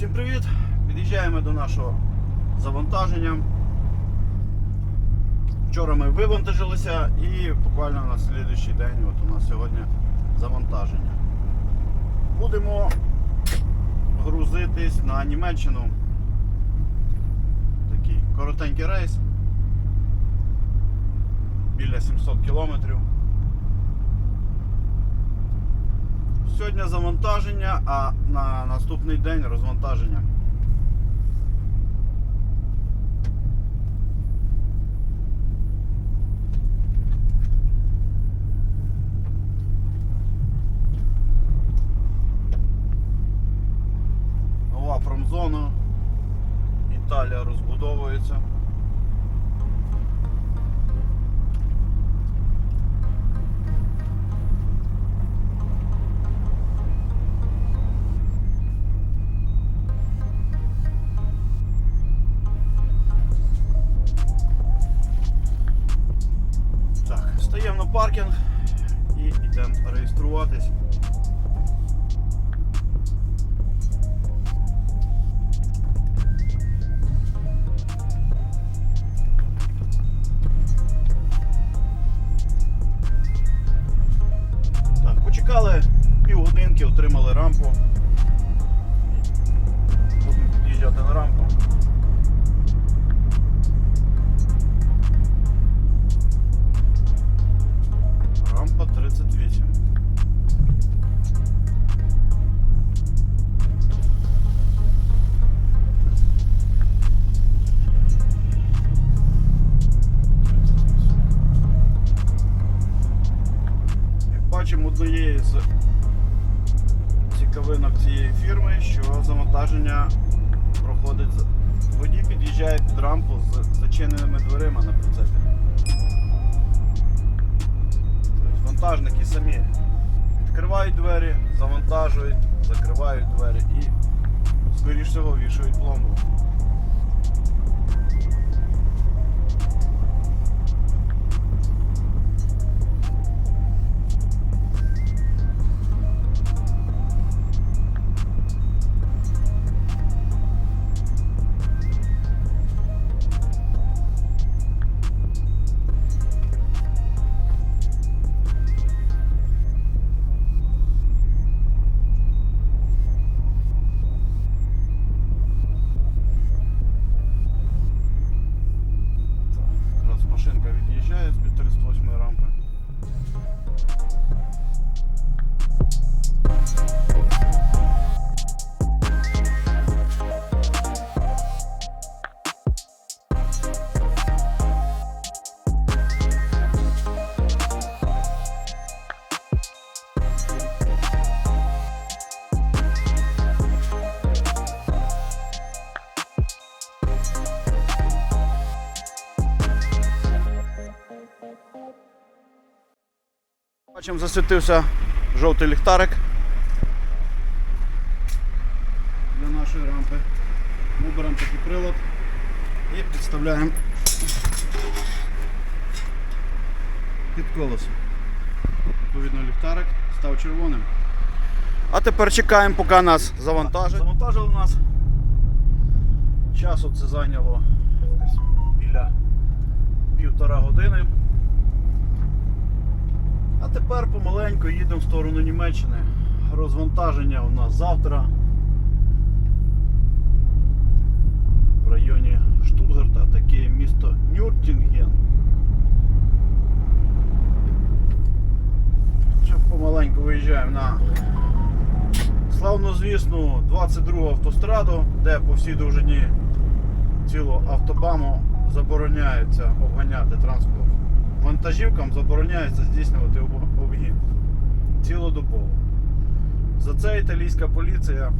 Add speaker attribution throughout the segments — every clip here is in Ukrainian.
Speaker 1: Всім привіт! Під'їжджаємо до нашого завантаження. Вчора ми вивантажилися і буквально на слідуючий день от у нас сьогодні завантаження. Будемо грузитись на Німеччину. Такий коротенький рейс. Біля 700 кілометрів. Сьогодні завантаження, а на наступний день розвантаження. Нова промзона. Італія розбудовується. Паркінг і йдемо реєструватись. Так, почекали півгодинки, отримали рампу. Однієї з цікавинок цієї фірми, що завантаження проходить водій під'їжджає під рампу з зачиненими дверима на прицепі. Тобто вантажники самі відкривають двері, завантажують, закривають двері і, скоріш всього, вішають пломбу. Бачимо, засвітився жовтий ліхтарик для нашої рампи. Ми беремо такий прилад і підставляємо під колесо. Відповідно, ліхтарик став червоним. А тепер чекаємо, поки нас завантажать. Завантажили нас. Часу це зайняло біля півтора години. А тепер помаленьку їдемо в сторону Німеччини. Розвантаження у нас завтра. В районі Штутгарта, таке місто Нюртінген. Ще помаленьку виїжджаємо на славнозвісну 22 автостраду, де по всій довжині цілого автобану забороняється обганяти транспорт. Вантажівкам забороняється здійснювати об- обгін цілодобово. За це італійська поліція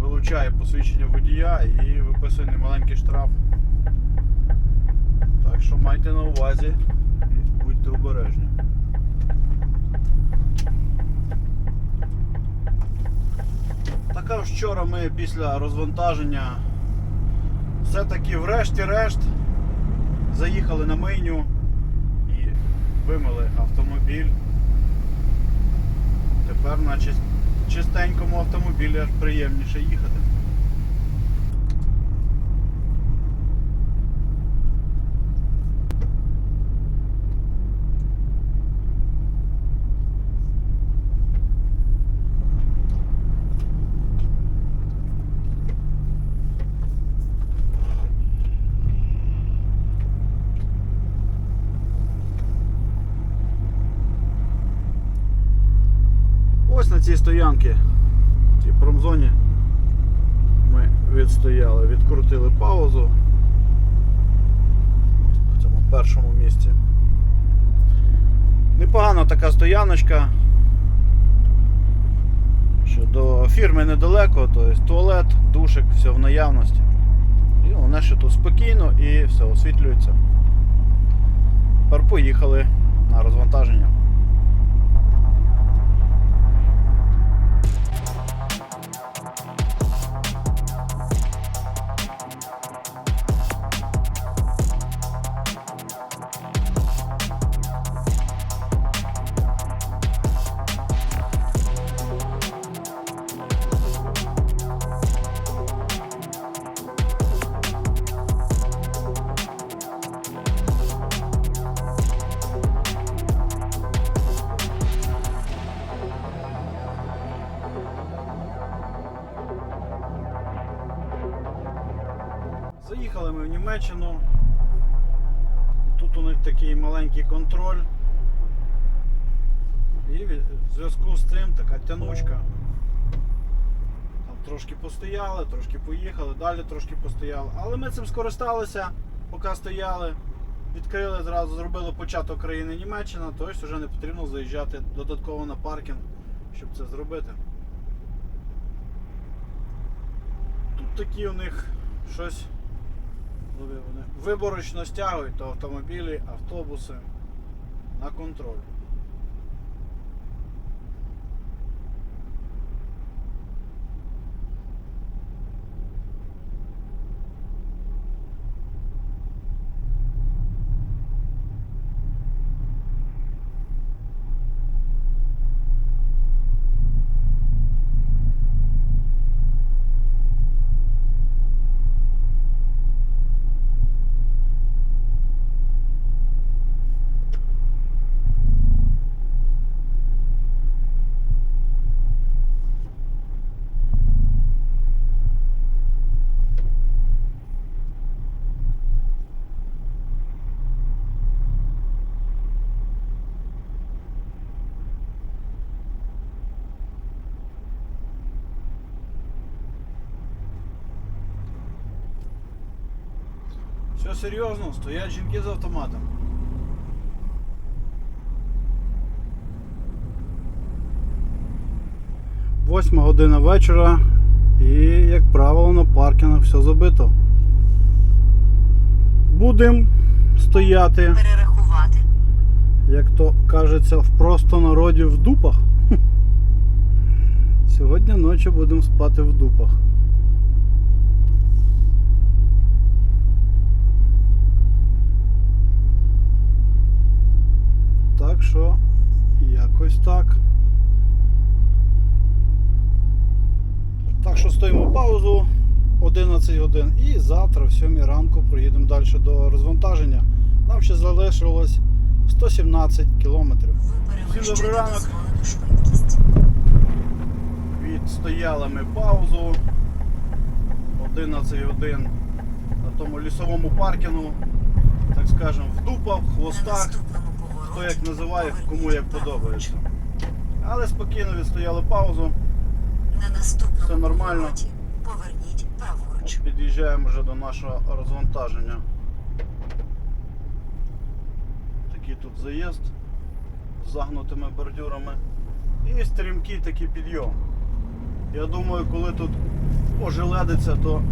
Speaker 1: вилучає посвідчення водія і виписує немаленький штраф. Так що майте на увазі і будьте обережні. Така вчора ми після розвантаження все-таки врешті-решт заїхали на мийню і вимили автомобіль. Тепер на чистенькому автомобілі аж приємніше їхати. Ось на цій стоянці, в цій промзоні, ми відстояли, відкрутили паузу. На цьому першому місці. Непогана така стояночка. Що до фірми недалеко, тобто туалет, душик, все в наявності. І вони ще тут спокійно і все освітлюється. Тепер поїхали на розвантаження. Маленький контроль. І в зв'язку з цим така тянучка. Там трошки постояли, трошки поїхали, далі трошки постояли. Але ми цим скористалися, поки стояли. Відкрили, зразу зробили початок країни Німеччина, тобто вже не потрібно заїжджати додатково на паркінг, щоб це зробити. Тут такі у них щось вони виборочно стягують то автомобілі, автобуси на контроль. Серйозно, стоять жінки з автоматом. Восьма година вечора і, як правило, на паркінгах все забито. Будемо стояти,
Speaker 2: перерахувати,
Speaker 1: як то кажеться, в простонароді в дупах. Сьогодні ночі будемо спати в дупах. Так що якось так. Так що стоїмо паузу 11 годин і завтра в 7 ранку проїдемо далі до розвантаження. Нам ще залишилось 117 кілометрів. Всім добрий ранок. Відстояли ми паузу 11 годин на тому лісовому паркінгу, так скажемо, в дупах, в хвостах, хто як називає, кому як подобається. Але спокійно відстояли паузу.
Speaker 2: На наступному
Speaker 1: Все нормально.
Speaker 2: поверніть праворуч.
Speaker 1: Під'їжджаємо вже до нашого розвантаження. Такий тут заїзд з загнутими бордюрами. І стрімкий такий підйом. Я думаю, коли тут ожеледиться, то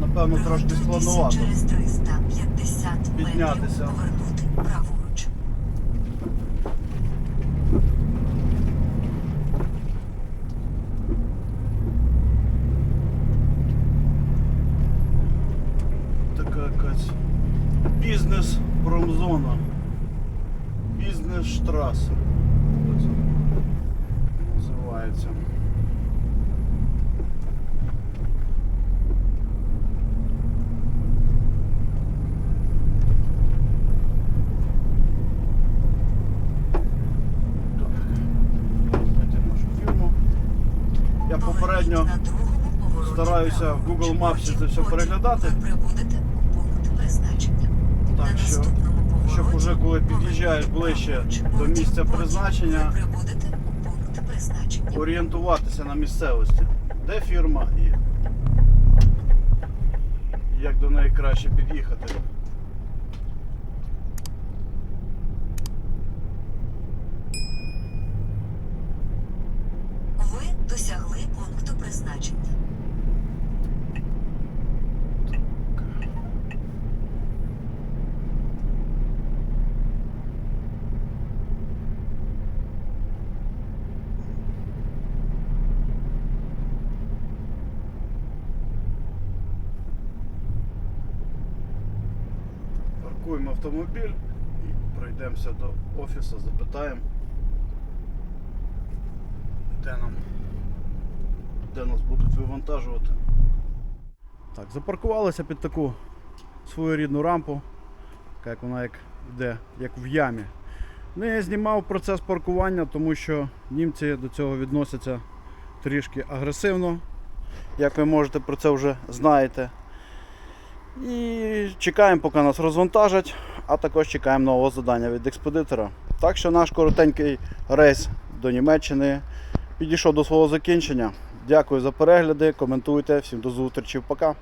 Speaker 1: напевно трошки складновато.
Speaker 2: через 350
Speaker 1: Піднятися. починаються. Я попередньо стараюся в Google Maps це все переглядати. Так що, щоб уже коли під'їжджаєш ближче до місця
Speaker 2: призначення,
Speaker 1: орієнтуватися на місцевості, де фірма і як до неї краще під'їхати.
Speaker 2: Ви досягли пункту призначення.
Speaker 1: Паркуємо автомобіль і пройдемося до офісу, запитаємо, де нам де нас будуть вивантажувати. Так, запаркувалися під таку свою рідну рампу, така як вона як йде, як в ямі. Не знімав процес паркування, тому що німці до цього відносяться трішки агресивно. Як ви можете про це вже знаєте. І чекаємо, поки нас розвантажать, а також чекаємо нового завдання від експедитора. Так що наш коротенький рейс до Німеччини підійшов до свого закінчення. Дякую за перегляди, коментуйте, всім до зустрічі, пока.